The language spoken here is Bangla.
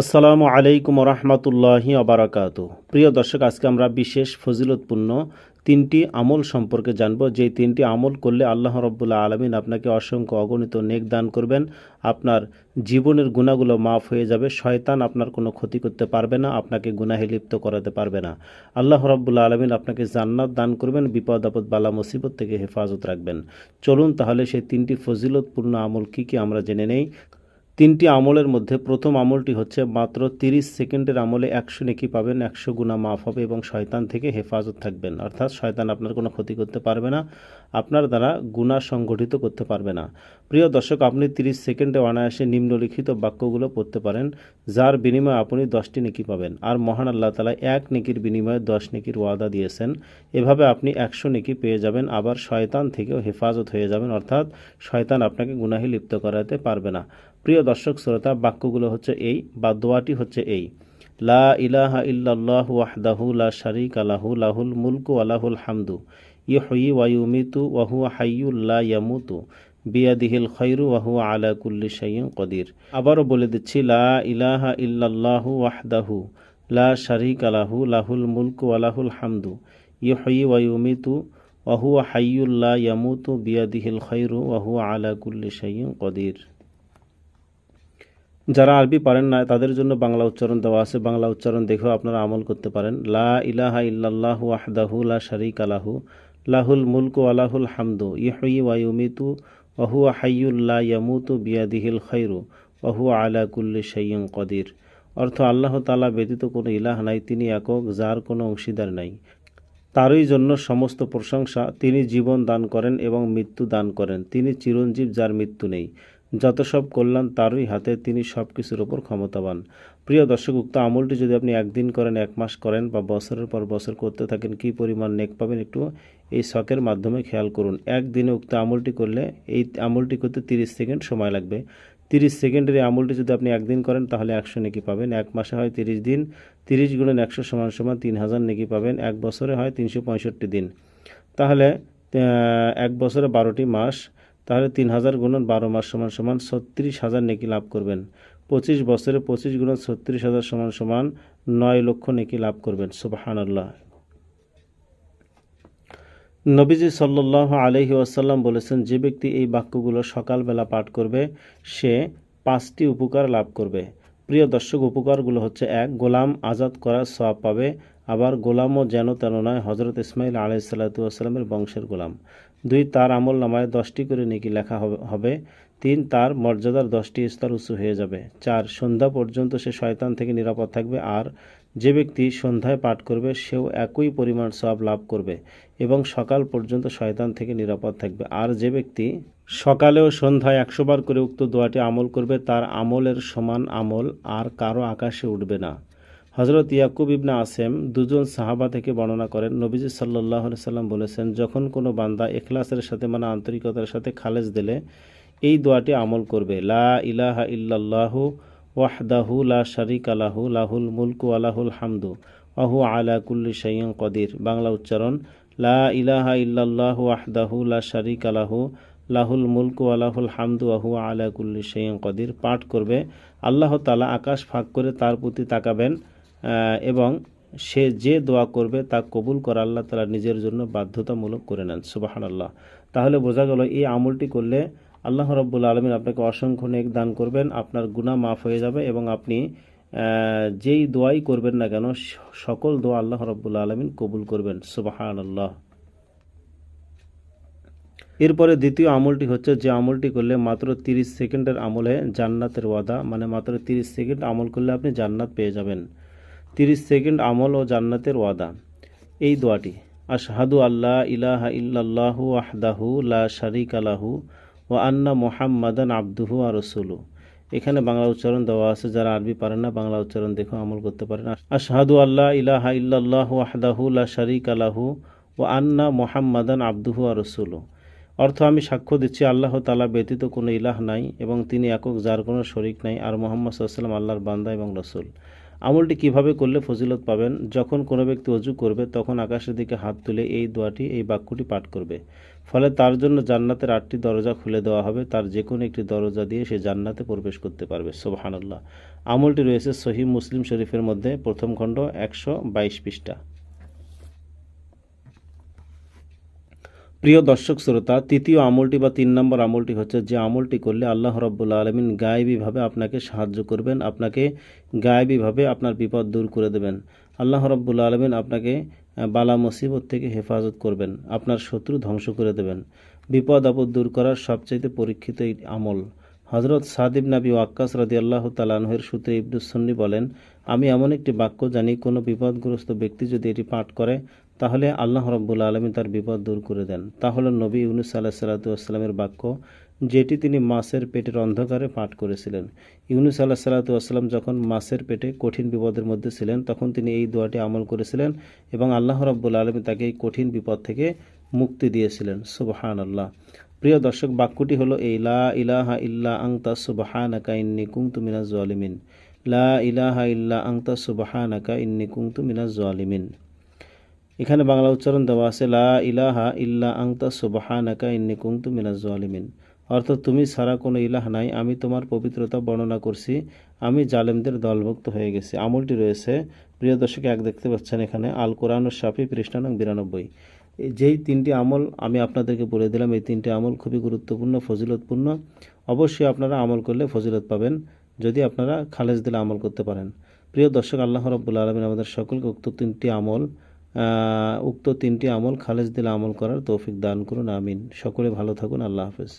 আসসালামু আলাইকুম রহমতুল্লাহি আবরাকাত প্রিয় দর্শক, আজকে আমরা বিশেষ ফজিলতপূর্ণ তিনটি আমল সম্পর্কে জানব। যে তিনটি আমল করলে আল্লাহ রব্বুল্লাহ আলমিন আপনাকে অসংখ্য অগণিত নেক দান করবেন। আপনার জীবনের গুণাগুলো মাফ হয়ে যাবে। শয়তান আপনার কোনো ক্ষতি করতে পারবে না, আপনাকে গুনাহে লিপ্ত করাতে পারবে না। আল্লাহ রব্বুল্লাহ আলমিন আপনাকে জান্নাত দান করবেন, বিপদ, আপদ, বালা, মুসিবত থেকে হেফাজত রাখবেন। চলুন তাহলে সেই তিনটি ফজিলতপূর্ণ আমল কী কী আমরা জেনে নেই। তিনটি আমলের মধ্যে প্রথম আমলটি হচ্ছে মাত্র তিরিশ সেকেন্ডের আমলে একশো নেকি পাবেন, একশো গুণা মাফ হবে এবং শয়তান থেকে হেফাজত থাকবেন। অর্থাৎ শয়তান আপনার কোনো ক্ষতি করতে পারবে না, আপনার দ্বারা গুণা সংগঠিত করতে পারবে না। প্রিয় দর্শক, আপনি তিরিশ সেকেন্ডে অনায়াসে নিম্নলিখিত বাক্যগুলো পড়তে পারেন, যার বিনিময়ে আপনি দশটি নেকি পাবেন। আর মহান আল্লাহ তালা এক নেকির বিনিময়ে দশ নেকির ওয়াদা দিয়েছেন। এভাবে আপনি একশো নেকি পেয়ে যাবেন, আবার শয়তান থেকেও হেফাজত হয়ে যাবেন। অর্থাৎ শয়তান আপনাকে গুনাহে লিপ্ত করাতে পারবে না। প্রিয় দর্শক, শ্রোতা, বাক্যগুলো হচ্ছে এই বা দোয়াটি হচ্ছে এই। লা ইলাহা ইল্লাল্লাহ ওয়াহদাহু লা শারিক আলাহু লাহুল মুলকু আলাহুল হামদু। ইহয়ি ওয়ায়ুমিতু ওয়াহু হাইয়ুল লা ইয়ামুতু। বিয়াদিহিল খৈরু ওয়াহু আলা কুল্লি শাইয়িন কদির। আবারও বলে দিচ্ছি, লা ইলাহা ইল্লাল্লাহু ওয়াহদাহু লা শারিক আলাহু লাহুল মুলকু আলাহুল হামদু। ইহয়ি ওয়ায়ুমিতু ওয়াহু হাইয়ুল লা ইয়ামুতু। বিয়াদিহিল খৈরু ওয়াহু আলা কুল্লি শাইয়িন কদির। যারা আরবি পারেন না, তাদের জন্য বাংলা উচ্চারণ দেওয়া আছে। বাংলা উচ্চারণ দেখেও আপনারা আমল করতে পারেন। লা ইলাহা ইল্লাল্লাহু ওয়াহদাহু লা শারিকা লাহু, লাহুল মুলকু আলাহুল হামদু ইহয়ি ওয়া ইউমিতু, ওয়া হুয়া হাইয়ুল লা ইয়ামুতু বিয়াদিহিল খায়রু ওয়া হুয়া আলা কুল্লি শাইইন কদির। অর্থ আল্লাহ তাআলা ব্যতীত কোনো ইলাহ নাই, তিনি একক, যার কোনো অংশীদার নাই। তারই জন্য সমস্ত প্রশংসা তিনি জীবন দান করেন এবং মৃত্যু দান করেন। তিনি চিরঞ্জীব, যার মৃত্যু নেই। যত সব কল্যাণ তারই হাতে, তিনি সব কিছুর ওপর ক্ষমতাবান। প্রিয় দর্শক, উক্ত আমলটি যদি আপনি একদিন করেন, এক মাস করেন বা বছরের পর বছর করতে থাকেন, কি পরিমাণ নেক পাবেন একটু এই শখের মাধ্যমে খেয়াল করুন। একদিনে উক্ত আমলটি করলে এই আমলটি করতে তিরিশ সেকেন্ড সময় লাগবে। তিরিশ সেকেন্ডের এই আমলটি যদি আপনি একদিন করেন, তাহলে একশো নেকি পাবেন। এক মাসে হয় তিরিশ দিন, তিরিশ গুণন একশো সমান সমান তিন হাজার নেকি পাবেন। এক বছরে হয় তিনশো পঁয়ষট্টি দিন। তাহলে এক বছরে বারোটি মাস তাহলে তিন হাজার গুণন বারো মাস সমান সমান ছত্রিশ হাজার নেকি লাভ করবেন। পঁচিশ বছরে পঁচিশ গুণন ছত্রিশ হাজার সমান সমান নয় লক্ষ নেকি লাভ করবেন। সুবাহানাল্লাহ। নবীজি সাল্লাহ আলহি আসাল্লাম বলেছেন, যে ব্যক্তি এই বাক্যগুলো সকালবেলা পাঠ করবে, সে পাঁচটি উপকার লাভ করবে। প্রিয় দর্শক, উপকারগুলো হচ্ছে এক, গোলাম আজাদ করার সব পাবে, আবার গোলামও যেন তেন নয় হজরত ইসমাইল আলাই সাল্লাতুয়াসাল্লামের বংশের গোলাম। দুই, তার আমল নামায় দশটি করে নেকি লেখা হবে- তিন, তার মর্যাদার দশটি স্তর উঁচু হয়ে যাবে। চার, সন্ধ্যা পর্যন্ত সে শয়তান থেকে নিরাপদ থাকবে। আর যে ব্যক্তি সন্ধ্যায় পাঠ করবে, সেও একই পরিমাণ সব লাভ করবে এবং সকাল পর্যন্ত শয়তান থেকে নিরাপদ থাকবে। আর যে ব্যক্তি সকালে ও সন্ধ্যায় একশো বার করে উক্ত দোয়াটি আমল করবে, তার আমলের সমান আমল আর কারও আকাশে উঠবে না। হজরত ইয়াকুব ইবনা আসেম দুজন সাহাবা থেকে বর্ণনা করেন, নবীজি সাল্লাহ সাল্লাম বলেছেন, যখন কোনো বান্দা এখলাসের সাথে মানে আন্তরিকতার সাথে খালেজ দিলে, এই দোয়াটি আমল করবে, লা ইলাহা ইল্লাল্লাহু ওয়াহদাহু লা শারিক আলাহু লাহুল মুলকু আলাহুল হামদু আহু আলা কুল্লি শাইয়িন কদির। বাংলা উচ্চারণ, লা ইলাহা ইল্লাল্লাহু ওয়াহদাহু লা শারিক আলাহু লাহুল মুলকু আলাহুল হামদু আহু আলা কুল্লি শাইয়িন কদির। পাঠ করবে, আল্লাহ তালা আকাশ ফাঁক করে তার প্রতি তাকাবেন এবং সে যে দোয়া করবে তা কবুল করা আল্লাহ তালা নিজের জন্য বাধ্যতামূলক করে নেন সুবাহান আল্লাহ তাহলে বোঝা গেল এই আমলটি করলে আল্লাহ রব্বুল আলমিন আপনাকে অসংখ্য নেক দান করবেন, আপনার গুনাহ মাফ হয়ে যাবে এবং আপনি যেই দোয়াই করবেন না কেন সকল দোয়া আল্লাহ রব্বুল আলমিন কবুল করবেন সুবাহান আল্লাহ এরপরে দ্বিতীয় আমলটি হচ্ছে যে আমলটি করলে মাত্র তিরিশ সেকেন্ডের আমলে জান্নাতের ওয়াদা মানে মাত্র তিরিশ সেকেন্ড আমল করলে আপনি জান্নাত পেয়ে যাবেন। তিরিশ সেকেন্ড আমল ও জান্নাতের ওয়াদা। এই দোয়াটি, আশহাদু আল্লাহ ইলাহা ইল্লাল্লাহু আহদাহু লা শারিক আলাহু ও আন্না মোহাম্মদান আব্দুহু আর রসুলু। এখানে বাংলা উচ্চারণ দেওয়া আছে, যারা আরবি পারেন না, বাংলা উচ্চারণ দেখে আমল করতে পারেন। আশহাদু আল্লাহ ইলাহা ইল্লাল্লাহু আহদাহু লা শারিক আলাহু ও আন্না মোহাম্মদান আব্দুহু আর রসুলু। অর্থ আমি সাক্ষ্য দিচ্ছি, আল্লাহ তালা ব্যতীত কোনো ইলাহ নাই এবং তিনি একক, যার কোনো শরিক নাই। আর মোহাম্মদ সাল্লাম আল্লাহর বান্দা এবং রসুল। আমলটি কীভাবে করলে ফজিলত পাবেন? যখন কোনো ব্যক্তি অজু করবে, তখন আকাশের দিকে হাত তুলে এই দোয়াটি, এই বাক্যটি পাঠ করবে। ফলে তার জন্য জান্নাতের আটটি দরজা খুলে দেওয়া হবে। তার যে কোনো একটি দরজা দিয়ে সে জান্নাতে প্রবেশ করতে পারবে। সোবাহানুল্লাহ। আমলটি রয়েছে সহি মুসলিম শরীফের মধ্যে প্রথম খণ্ড একশো বাইশ পৃষ্ঠা। প্রিয় দর্শক শ্রোতা, তৃতীয় আমলটি বা তিন নম্বর আমলটি হচ্ছে যে আমলটি করলে আল্লাহ রব্বুল্লা আলমিন গায়েবীভাবে আপনাকে সাহায্য করবেন, আপনাকে গায়েবীভাবে আপনার বিপদ দূর করে দেবেন। আল্লাহ রব্বুল্লা আলমিন আপনাকে বালা মুসিবত থেকে হেফাজত করবেন, আপনার শত্রু ধ্বংস করে দেবেন। বিপদ আপদ দূর করার সবচাইতে পরীক্ষিত এই আমল। হজরত সাদিব নাবি ওয়াক্কাস রাদি আল্লাহ তালানহের সূত্রে ইবদুসন্নি বলেন, আমি এমন একটি বাক্য জানি, কোনো বিপদগ্রস্ত ব্যক্তি যদি এটি পাঠ করে তাহলে আল্লাহ রব্বুল আলমী তার বিপদ দূর করে দেন। তাহলে নবী ইউনুস আল্লাহ সাল্লাতুয়াস্লামের বাক্য, যেটি তিনি মাছের পেটের অন্ধকারে পাঠ করেছিলেন। ইউনুস আল্লাহ সাল্লাতুয়াস্লাম যখন মাছের পেটে কঠিন বিপদের মধ্যে ছিলেন, তখন তিনি এই দোয়াটি আমল করেছিলেন এবং আল্লাহ রব্বুল আলমী তাকে এই কঠিন বিপদ থেকে মুক্তি দিয়েছিলেন। সুবহান আল্লাহ প্রিয় দর্শক, বাক্যটি হলো এই, লা ইলাহা ইল্লা আংতা সুবহানাকা ইন্নি কুনতু মিনাজ জালিমিন। লা ইলাহা ইল্লা আংতা সুবহানাকা ইন্নি কুনতু মিনাজ জালিমিন। এখানে বাংলা উচ্চারণ দেওয়া আছে, লা ইলাহা ইল্লা আংতা সুবহানাকা ইন্নি কুনতু মিনাজ জালিমিন। অর্থাৎ তুমি ছাড়া কোনো ইলাহ নাই, আমি তোমার পবিত্রতা বর্ণনা করছি, আমি জালেমদের দলভুক্ত হয়ে গেছি। আমলটি রয়েছে, প্রিয় দর্শক, এক দেখতে পাচ্ছেন এখানে, আল কোরআন ও শাফি পৃষ্ঠা নং বিরানব্বই। যেই তিনটি আমল আমি আপনাদেরকে বলে দিলাম, এই তিনটি আমল খুবই গুরুত্বপূর্ণ, ফজিলতপূর্ণ। অবশ্যই আপনারা আমল করলে ফজিলত পাবেন, যদি আপনারা খালেজ দিলে আমল করতে পারেন। প্রিয় দর্শক, আল্লাহ রব্বুল আলমিন আমাদের সকলকে উক্ত তিনটি আমল উক্ত তিনটি আমল খালেজ দিলে আমল করার তৌফিক দান করুন, আমিন। সকলে ভালো থাকুন, আল্লাহ হাফেজ।